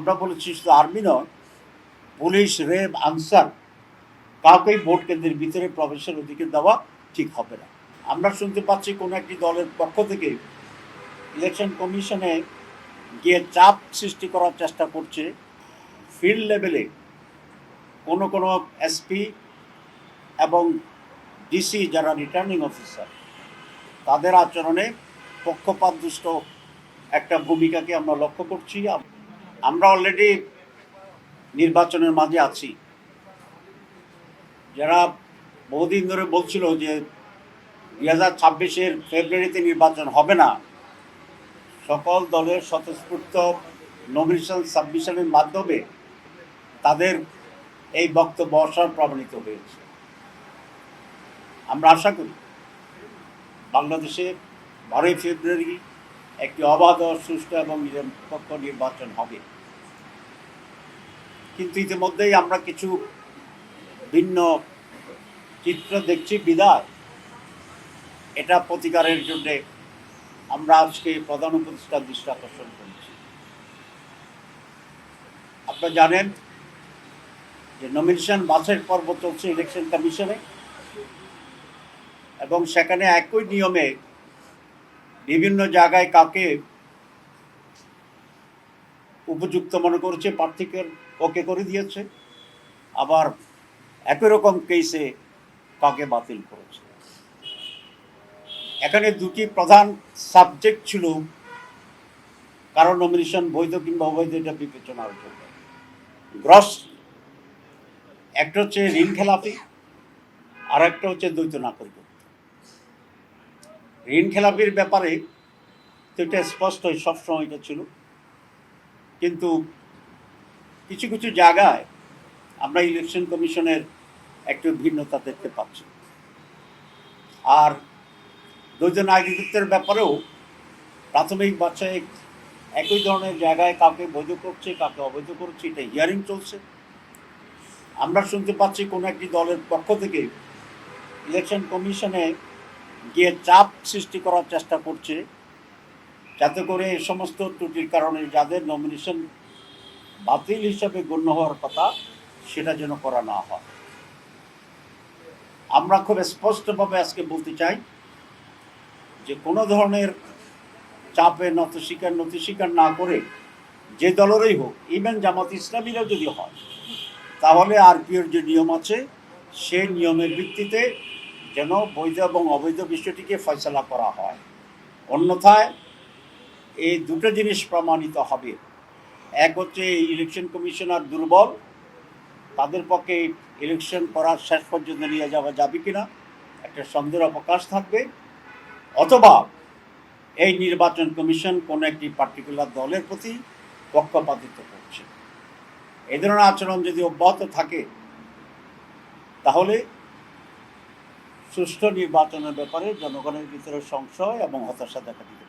আমরা বলেছি শুধু আর্মি নয়, পুলিশ রেব আনসার, কাউকেই ভোট কেন্দ্রের ভিতরে প্রবেশের অধিকার দেওয়া ঠিক হবে না। আমরা শুনতে পাচ্ছি কোনো একটি দলের পক্ষ থেকে ইলেকশন কমিশনে গিয়ে চাপ সৃষ্টি করার চেষ্টা করছে। ফিল্ড লেভেলে কোনো কোনো এসপি এবং ডিসি যারা রিটার্নিং অফিসার, তাদের আচরণে পক্ষপাত দুষ্ট একটা ভূমিকাকে আমরা লক্ষ্য করছি। আমরা অলরেডি নির্বাচনের মাঝে আছি। যারা বহুদিন ধরে বলছিল যে দুই হাজার ছাব্বিশের ফেব্রুয়ারিতে নির্বাচন হবে না, সকল দলের স্বতঃস্ফূর্ত নমিনেশন সাবমিশনের মাধ্যমে তাদের এই বক্তব্য অসার প্রমাণিত হয়েছে। আমরা আশা করি বাংলাদেশে বারোই ফেব্রুয়ারি একটি অবাধ, সুষ্ঠু এবং নিরপেক্ষ নির্বাচন হবে। কিন্তু ইতিমধ্যেই আমরা কিছু ভিন্ন চিত্র দেখছি, বিদায়। এটা প্রতিকারের জন্যে আমরা আজকে প্রধান উপদেষ্টার দৃষ্টি আকর্ষণ করেছি। আপনারা জানেন যে নমিনেশন বাছাই পর্ব চলছে ইলেকশন কমিশনে এবং সেখানে একই নিয়মে বিভিন্ন জায়গায় কাকে উপযুক্ত মনে করেছে, প্রার্থীকে ওকে করে দিয়েছে। আবার একই রকম কেসে কাকে বাতিল করেছে? এখানে দুটি প্রধান সাবজেক্ট ছিল, কারণ নমিনেশন বৈধ কিংবা অবৈধ, এটা বিবেচনার জন্য। গ্রস একটা হচ্ছে ঋণ খেলাপি, আর একটা হচ্ছে দ্বৈত নাগরিকত্ব। ঋণ খেলাপির ব্যাপারে তো এটা স্পষ্ট সবসময় এটা ছিল। কিন্তু কিছু কিছু জায়গায় আমরা ইলেকশন কমিশনের একটু ভিন্নতা দেখতে পাচ্ছি। আর দ্বৈত নাগরিকত্বের ব্যাপারেও প্রাথমিক বাচ্চায় একই ধরনের জায়গায় কাউকে বৈধ করছে, কাউকে অবৈধ করছে, এটা হিয়ারিং চলছে। আমরা শুনতে পাচ্ছি কোনো একটি দলের পক্ষ থেকে ইলেকশন কমিশনে গিয়ে চাপ সৃষ্টি করার চেষ্টা করছে। যাতে করে এই সমস্ত ত্রুটির কারণে যাদের নমিনেশন বাতিল হিসাবে গণ্য হওয়ার কথা, সেটা যেন করা না হয়। আমরা খুব স্পষ্টভাবে আজকে বলতে চাই যে কোনো ধরনের চাপে নত স্বীকার নতি স্বীকার না করে যে দলেরই হোক ইভেন জামাত ইসলামীরাও যদি হয়, তাহলে আরপিওর যে নিয়ম আছে সেই নিয়মের ভিত্তিতে যেন বৈধ এবং অবৈধ বিষয়টিকে ফয়সলা করা হয়। অন্যথায় এই দুটো জিনিস প্রমাণিত হবে। এক হচ্ছে ইলেকশন কমিশনার দুর্বল, তাদের পক্ষে ইলেকশন করার শেষ পর্যন্ত নিয়ে যাওয়া যাবে কিনা, একটা সন্দেহের অবকাশ থাকবে। অথবা এই নির্বাচন কমিশন কোনো একটি পার্টিকুলার দলের প্রতি পক্ষপাতিত্ব করছে। এই ধরনের আচরণ যদি অব্যাহত থাকে, তাহলে সুষ্ঠু নির্বাচনের ব্যাপারে জনগণের ভিতরে সংশয় এবং হতাশা দেখা দিতে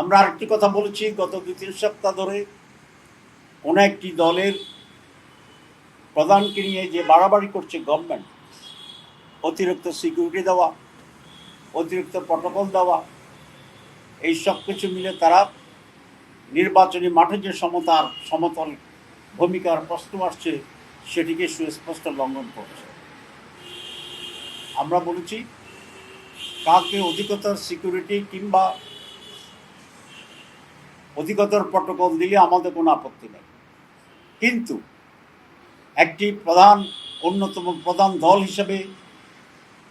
আমরা আরেকটি কথা বলেছি, গত দু তিন সপ্তাহ ধরে কোনো একটি দলের প্রধানকে নিয়ে যে বাড়াবাড়ি করছে গভর্নমেন্ট অতিরিক্ত সিকিউরিটি দেওয়া, অতিরিক্ত প্রটোকল দেওয়া, এই সব কিছু মিলে তারা নির্বাচনী মাঠে যে সমতার সমতল ভূমিকার প্রশ্ন আসছে, সেটিকে সুস্পষ্ট লঙ্ঘন করছে। আমরা বলেছি কাকে অধিকতর সিকিউরিটি কিংবা অধিকতর প্রটোকল দিলে আমাদের কোনো আপত্তি নেই। কিন্তু একটি প্রধান, অন্যতম প্রধান দল হিসেবে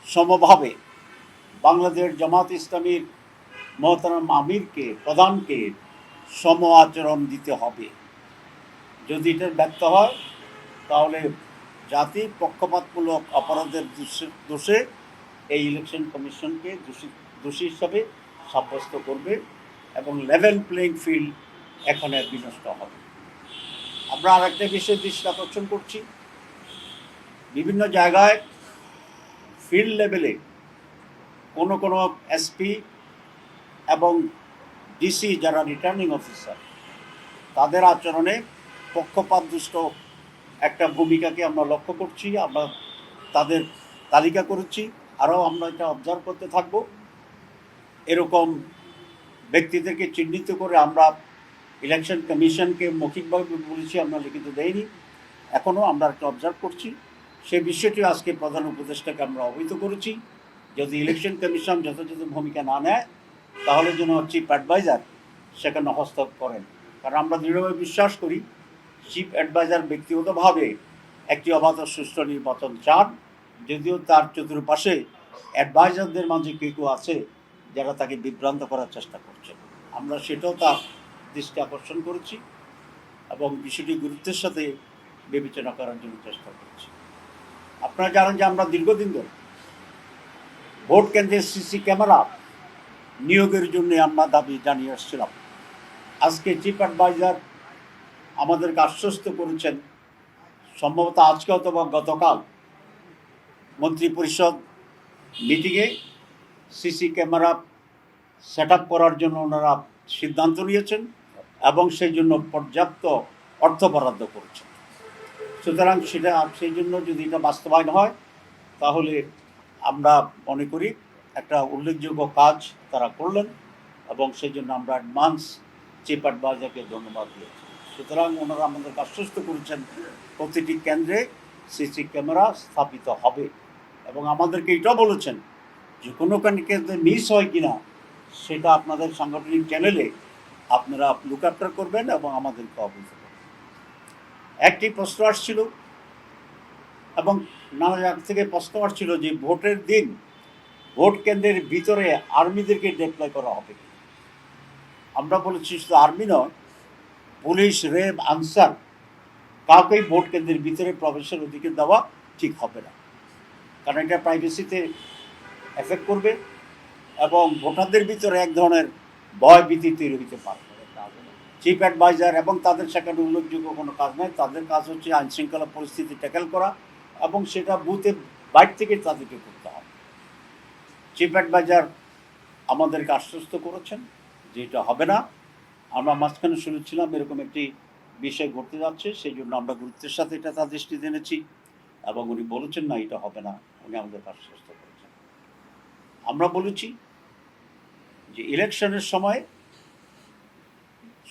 সমভাবে বাংলাদেশ জামাত ইসলামীর মহতারাম আমিরকে, প্রধানকে সম আচরণ দিতে হবে। যদি এটা ব্যর্থ হয়, তাহলে জাতির পক্ষপাতমূলক অপরাধের দোষে এই ইলেকশন কমিশনকে দোষী দোষী হিসাবে সাব্যস্ত করবে। এবং লেভেল প্লেইং ফিল্ড এখানে বিনষ্ট হবে। আমরা আর একটা বিষয়ে দৃষ্টি আকর্ষণ করছি। বিভিন্ন জায়গায় ফিল্ড লেভেলে কোনো কোনো এসপি এবং ডিসি যারা রিটার্নিং অফিসার তাদের আচরণে পক্ষপাত দুষ্ট একটা ভূমিকাকে আমরা লক্ষ্য করছি। আমরা তাদের তালিকা করেছি। আরও আমরা এটা অবজার্ভ করতে থাকব। এরকম ব্যক্তিদেরকে চিহ্নিত করে আমরা ইলেকশন কমিশনকে মৌখিকভাবে বলেছি, আমরা লিখিত দেইনি। এখনও আমরা একটা অবজার্ভ করছি। সেই বিষয়টি আজকে প্রধান উপদেষ্টাকে আমরা অবহিত করেছি। যদি ইলেকশন কমিশন যথাযথ ভূমিকা না নেয়, তাহলে যেন চিফ অ্যাডভাইজার সেখানে হস্তক্ষেপ করেন। কারণ আমরা দৃঢ়ভাবে বিশ্বাস করি চিফ অ্যাডভাইজার ব্যক্তিগতভাবে একটি অবাধ সুষ্ঠু নির্বাচন চান। যদিও তার চতুর্পাশে অ্যাডভাইজারদের মাঝে কেউ কেউ আছে যারা তাকে বিভ্রান্ত করার চেষ্টা করছে। আমরা সেটাও তার দৃষ্টি আকর্ষণ করেছি এবং বিষয়টি গুরুত্বের সাথে বিবেচনা করার জন্য চেষ্টা করছি। আপনারা জানেন যে আমরা দীর্ঘদিন ধরে ভোট কেন্দ্রের সিসি ক্যামেরা নিয়োগের জন্য আমরা দাবি জানিয়ে আসছিলাম। আজকে চিফ অ্যাডভাইজার আমাদেরকে আশ্বস্ত করেছেন, সম্ভবত আজকে অথবা গতকাল মন্ত্রী পরিষদ মিটিংয়ে সিসি ক্যামেরা সেট করার জন্য ওনারা সিদ্ধান্ত নিয়েছেন এবং সেই জন্য পর্যাপ্ত অর্থ বরাদ্দ করেছেন। সুতরাং সেটা, সেই জন্য যদি এটা বাস্তবায়ন হয়, তাহলে আমরা মনে করি একটা উল্লেখযোগ্য কাজ তারা করলেন এবং সেই জন্য আমরা অ্যাডভান্স চিফ অ্যাডভাইজারকে ধন্যবাদ দিয়েছি। সুতরাং ওনারা আমাদেরকে আশ্বস্ত করেছেন প্রতিটি কেন্দ্রে সিসি ক্যামেরা স্থাপিত হবে এবং আমাদেরকে এটাও বলেছেন যে কোনো কেন্দ্রে মিস হয় কিনা, সেটা আপনাদের সাংগঠনিক চ্যানেলে আপনারা লুক আফটার করবেন এবং আমাদেরকে অবহিত করবেন। একটি প্রশ্ন আসছিল এবং নানা জায়গা থেকে প্রশ্ন আসছিল যে ভোটের দিন ভোট কেন্দ্রের ভিতরে আর্মিদেরকে ডিপ্লয় করা হবে আমরা বলেছি শুধু আর্মি নয়, পুলিশ রেব আনসার, কাউকেই ভোট কেন্দ্রের ভিতরে প্রবেশের অধিকার দেওয়া ঠিক হবে না। কারণ এটা প্রাইভেসিতে এফেক্ট করবে এবং ভোটারদের ভিতরে এক ধরনের ভয় ভীতি তৈরি হতে পারে। চিফ অ্যাডভাইজার এবং তাদের সেখানে উল্লেখযোগ্য কোনো কাজ নয় তাদের কাজ হচ্ছে আইনশৃঙ্খলা পরিস্থিতি ট্যাকেল করা এবং সেটা বুথে বাইরে থেকে তাদেরকে করতে হবে। চিফ অ্যাডভাইজার আমাদেরকে আশ্বস্ত করেছেন যে এটা হবে না। আমরা মাঝখানে শুনেছিলাম এরকম একটি বিষয় ঘটতে যাচ্ছে, সেই জন্য আমরা গুরুত্বের সাথে এটা তার দৃষ্টিতে এনেছি এবং উনি বলেছেন, না, এটা হবে না। উনি আমাদেরকে আশ্বস্ত করেছেন। আমরা বলেছি যে ইলেকশনের সময়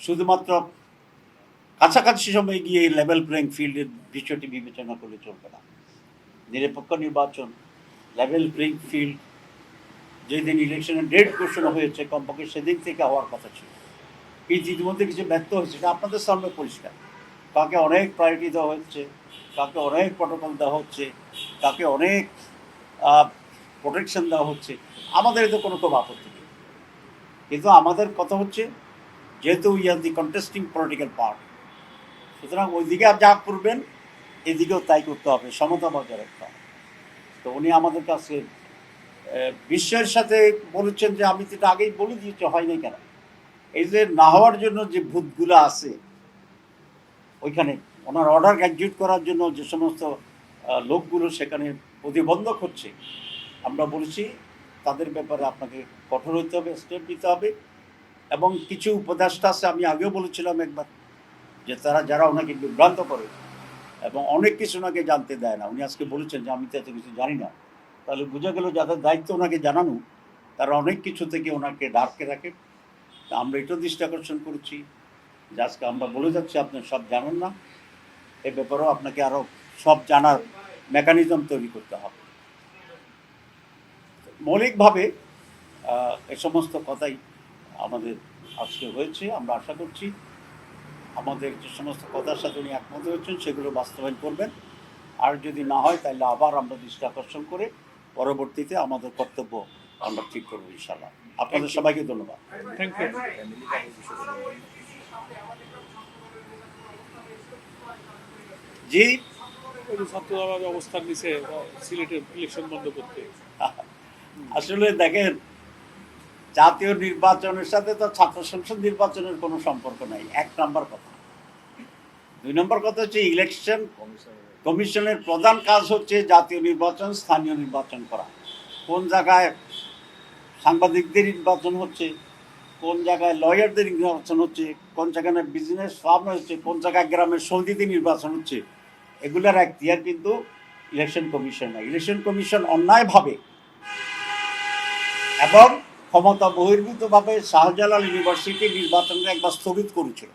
শুধুমাত্র কাছাকাছি সময় গিয়ে লেভেল প্লেইং ফিল্ডের বিষয়টি বিবেচনা করলে চলবে না। নিরপেক্ষ নির্বাচন লেভেল প্লেইং ফিল্ড যেদিন ইলেকশনের ডেট ঘোষণা হয়েছে, কমপক্ষে সেদিন থেকে হওয়ার কথা ছিল। কিন্তু ইতিমধ্যে কিছু ব্যর্থ হয়েছে, সেটা আপনাদের সামনে পরিষ্কার। কাকে অনেক প্রায়োরিটি দেওয়া হচ্ছে, কাকে অনেক প্রটোকল দেওয়া হচ্ছে, কাকে অনেক প্রোটেকশন দেওয়া হচ্ছে, আমাদের এতে কোনো খুব আপত্তি নেই কিন্তু আমাদের কথা হচ্ছে, যেহেতু we are the contesting political part সুতরাং ওইদিকে আর যা করবেন, এদিকেও তাই করতে হবে, সমতা বজায় রাখতে হবে। তো উনি আমাদের কাছে বিশ্বের সাথে বলেছেন যে আমি এটা আগেই বলে দিয়েছি হয়নি কেন? এই যে না হওয়ার জন্য যে ভূতগুলো আছে, ওইখানে ওনার অর্ডার গ্যাজুয়েট করার জন্য যে সমস্ত লোকগুলো সেখানে প্রতিবন্ধক হচ্ছে আমরা বলেছি, তাদের ব্যাপারে আপনাকে কঠোর হতে হবে স্টেপ নিতে হবে। এবং কিছু উপদেষ্টা আছে, আমি আগেও বলেছিলাম একবার, যে তারা, যারা ওনাকে বিভ্রান্ত করে এবং অনেক কিছু ওনাকে জানতে দেয় না, উনি আজকে বলেছেন যে আমি তো এত কিছু জানি না। তাহলে বোঝা গেল যাদের দায়িত্ব ওনাকে জানানো, তারা অনেক কিছু থেকে ওনাকে ডাককে রাখে। আমরা এটাও দৃষ্টি আকর্ষণ করছি যে আজকে আমরা বলে যাচ্ছি, আপনি সব জানেন না, এ ব্যাপারেও আপনাকে আরও সব জানার মেকানিজম তৈরি করতে হবে। মৌলিকভাবে এ সমস্ত কথাই আমাদের আজকে হয়েছে। আমরা আশা করছি আমাদের যে সমস্ত কথার সাথে উনি একমত হয়েছেন সেগুলো বাস্তবায়ন করবেন। আর যদি না হয় তাহলে আবার আমরা দৃষ্টি আকর্ষণ করে পরবর্তীতে আমাদের কর্তব্য আমরা ঠিক করব ইনশাল্লাহ আপনাদের সবাইকে ধন্যবাদ। Thank you ji. ছাত্ররা অবস্থান নিছে সিলেটের ইলেকশন বন্ধ করতে। আসলে দেখেন, জাতীয় নির্বাচনের সাথে তো ছাত্র সংসদ নির্বাচনের কোনো সম্পর্ক নাই। এক নম্বর কথা। দুই নম্বর কথা হচ্ছে ইলেকশন কমিশনের প্রধান কাজ হচ্ছে জাতীয় নির্বাচন, স্থানীয় নির্বাচন করা। কোন জায়গায় সাংবাদিকদের নির্বাচন হচ্ছে, কোন জায়গায় লয়ারদের নির্বাচন হচ্ছে, কোন জায়গায় বিজনেস ফার্ম হচ্ছে, কোন জায়গায় গ্রামের সন্ধিতে নির্বাচন হচ্ছে, এগুলোর এখতিয়ার কিন্তু ইলেকশন কমিশন না ইলেকশন কমিশন অন্যায়ভাবে এবং ক্ষমতা বহির্ভূতভাবে শাহজালাল ইউনিভার্সিটি নির্বাচনকে একবার স্থগিত করেছিল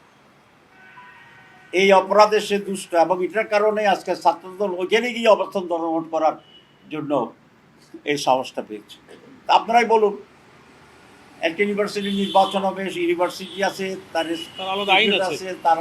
এই অপরাধে সে দুষ্ট এবং এটার কারণে আজকে ছাত্রদল ওইখানে গিয়ে অবস্থান গ্রহণ করার জন্য এই সাহসটা পেয়েছে আপনারাই বলুন একটা ইউনিভার্সিটি নির্বাচন হবে ইউনিভার্সিটি আছে তার তার আলাদা আইন আছে। তার